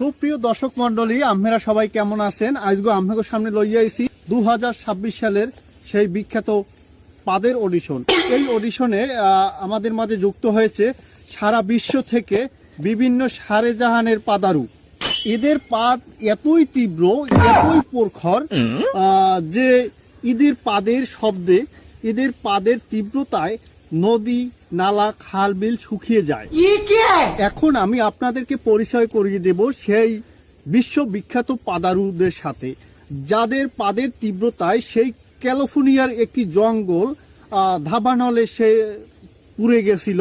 সুপ্রিয় দর্শক মন্ডলী আপনারা সবাই কেমন আছেন? আজকে আপনাদের সামনে লইয়া আইছি দু হাজার ছাব্বিশ সালের সেই বিখ্যাত পাদের অডিশন এই অডিশনে আমাদের মাঝে যুক্ত হয়েছে সারা বিশ্ব থেকে বিভিন্ন সারে জাহানের পাদারু। এদের পাদ এতই তীব্র এতই প্রখর যে ঈদের পাদের শব্দে এদের পাদের তীব্রতায় নদী নালা খাল বিল শুকিয়ে যায়। এখন আমি আপনাদেরকে পরিচয় করিয়ে দেব সেই বিশ্ববিখ্যাত পাদারুদের সাথে যাদের পাদের তীব্রতায় সেই ক্যালিফোর্নিয়ার একটি জঙ্গল ধাবানলে সে পুড়ে গেছিল।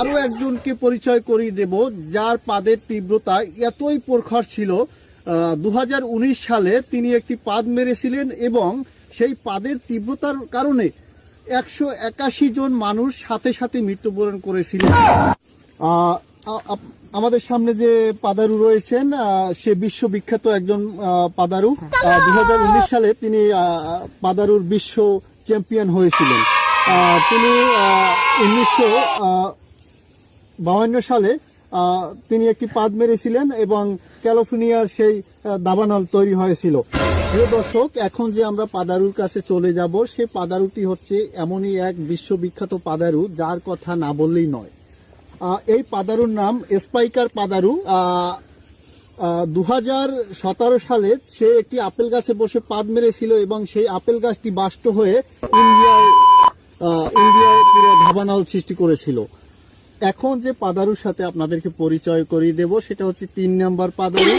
আরও একজনকে পরিচয় করিয়ে দেব যার পাদের তীব্রতা এতই প্রখর ছিল দু হাজার উনিশ সালে তিনি একটি পাদ মেরেছিলেন এবং সেই পাদের তীব্রতার কারণে একশো একাশি জন মানুষ সাথে সাথে মৃত্যুবরণ করেছিলেন। আমাদের সামনে যে পাদারু রয়েছেন সে বিশ্ববিখ্যাত একজন পাদারু। দু হাজার উনিশ সালে তিনি পাদারুর বিশ্ব চ্যাম্পিয়ন হয়েছিলেন। তিনি উনিশশো বাউন্ন সালে তিনি একটি পাদ মেরেছিলেন এবং ক্যালিফোর্নিয়ার সেই দাবানল তৈরি হয়েছিল। প্রিয় দর্শক, এখন যে আমরা পাদারুর কাছে চলে যাব সেই পাদারুটি হচ্ছে এমনই এক বিশ্ববিখ্যাত পাদারু, যার কথা না বললেই নয়। এই পাদারুর নাম স্পাইকার পাদারু। দু হাজার সতেরো সালে সে একটি আপেল গাছে বসে পাদ মেরেছিল এবং সেই আপেল গাছটি বাষ্ট হয়ে ইন্ডিয়ায় ইন্ডিয়ায় পুরো ধাবানল সৃষ্টি করেছিল। এখন যে পাদারুর সাথে আপনাদেরকে পরিচয় করিয়ে দেব, সেটা হচ্ছে তিন নাম্বার পাদারু।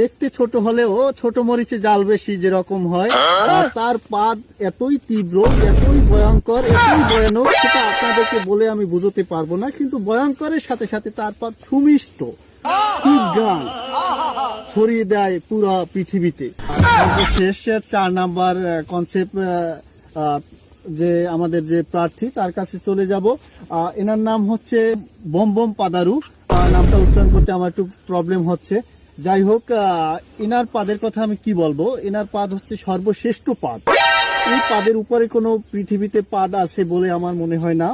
দেখতে ছোট হলেও ছোট মরিচে জাল বেশি যেরকম হয়। তার পাদ এতই তীব্র, এতই ভয়ঙ্কর, এতই ভয়ানক, সেটা আপনাদেরকে বলে আমি বুঝতে পারব না, কিন্তু ভয়ঙ্করের সাথে সাথে তার পাদ সুমিষ্ট ছড়িয়ে দেয় পুরো পৃথিবীতে। সর্বশেষ চার নাম্বার কনসেপ্ট যে আমাদের যে প্রার্থী, তার কাছে চলে যাব। এনার নাম হচ্ছে বম বম পাদারু নামটা উচ্চারণ করতে আমার একটু প্রবলেম হচ্ছে। যাই হোক এনার পাদের কথা আমি কি বলব? এনার পাদ হচ্ছে সর্বশ্রেষ্ঠ পাদ। এই পাদের উপরে কোনো পৃথিবীতে পাদ আছে বলে আমার মনে হয় না।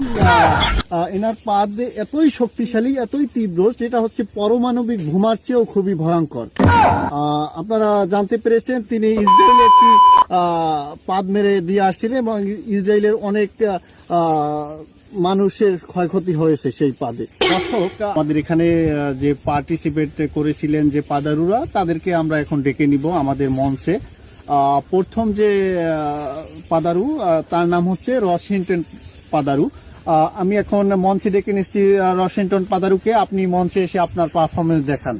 এনার পাদ এতই শক্তিশালী, এতই তীব্র, যেটা হচ্ছে পরমাণবিক ভূমার চেয়েও খুবই ভয়ঙ্কর। আপনারা জানতে পেরেছেন, তিনি ইসরায়েলে একটি পাদ মেরে দিয়ে আসছিলেন এবং ইসরায়েলের অনেক মানুষের ক্ষয়ক্ষতি হয়েছে সেই পাদে। আমাদের এখানে যে পার্টিসিপেট করেছিলেন যে পাদারুরা, তাদেরকে আমরা এখন ডেকে নিব আমাদের মঞ্চে। প্রথম যে পাদারু তার নাম হচ্ছে রসিংটন পাদারু। আমি এখন মঞ্চে ডেকে নিচ্ছি রসিংটন পাদারুকে। আপনি মঞ্চে এসে আপনার পারফরমেন্স দেখান।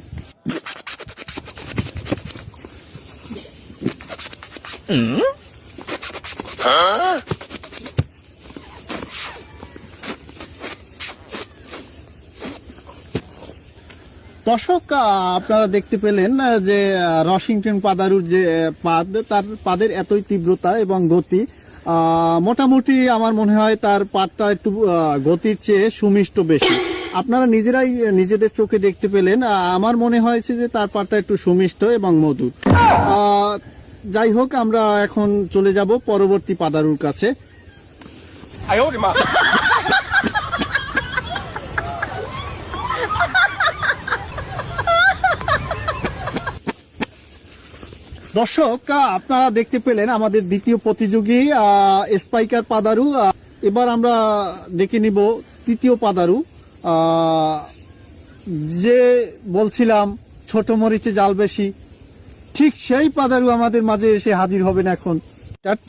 দর্শক আপনারা দেখতে পেলেন যে আহ, রসিংটন পাদারুর যে পাদ তার পাদের এতই তীব্রতা এবং গতি। মোটামুটি আমার মনে হয় তার পাদটা একটু গতির চেয়ে সুমিষ্ট বেশি। আপনারা নিজেরাই নিজেদের চোখে দেখতে পেলেন আমার মনে হয়েছে যে তার পাদটা একটু সুমিষ্ট এবং মধুর। যাই হোক আমরা এখন চলে যাব পরবর্তী পাদারুর কাছে। দর্শক আপনারা দেখতে পেলেন আমাদের দ্বিতীয় প্রতিযোগী স্পাইকার পাদারু। এবার আমরা ডেকে নিব তৃতীয় পাদারু। যে বলছিলাম ছোট মরিচে জাল বেশি ঠিক সেই পাদারু আমাদের মাঝে এসে হাজির হবেন এখন। টাট।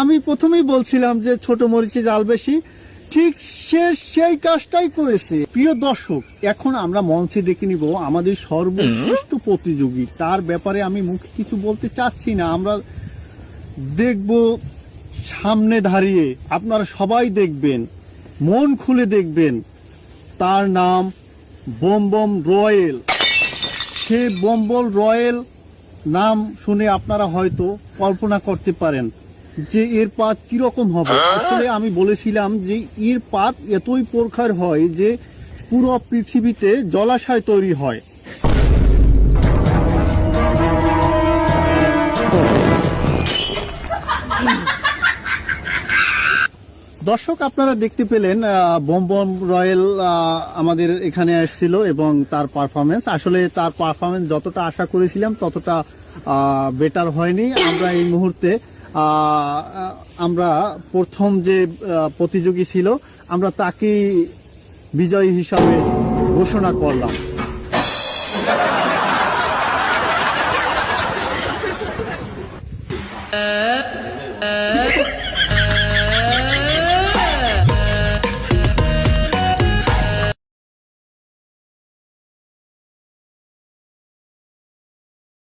আমি প্রথমেই বলছিলাম যে ছোট মরিচে জাল বেশি। ঠিক সে সেই কাজটাই করেছে। প্রিয় দর্শক এখন আমরা মঞ্চে দেখে নিব আমাদের সর্বশ্রেষ্ঠ প্রতিযোগী। তার ব্যাপারে আমি মুখে কিছু বলতে চাচ্ছি না। আমরা দেখব সামনে দাঁড়িয়ে। আপনারা সবাই দেখবেন। মন খুলে দেখবেন। তার নাম বোম বোম রয়েল। সে বম্বল রয়েল নাম শুনে আপনারা হয়তো কল্পনা করতে পারেন যে এর পাত কীরকম হবে। আসলে আমি বলেছিলাম যে এর পাত এতই প্রখার হয় যে পুরো পৃথিবীতে জলাশয় তৈরি হয়। দর্শক, আপনারা দেখতে পেলেন বম বম রয়্যাল আমাদের এখানে আসছিল এবং তার পারফরমেন্স আসলে তার পারফরমেন্স যতটা আশা করেছিলাম, ততটা বেটার হয়নি। আমরা এই মুহূর্তে আমরা প্রথম যে প্রতিযোগী ছিল, আমরা তাকেই বিজয়ী হিসাবে ঘোষণা করলাম।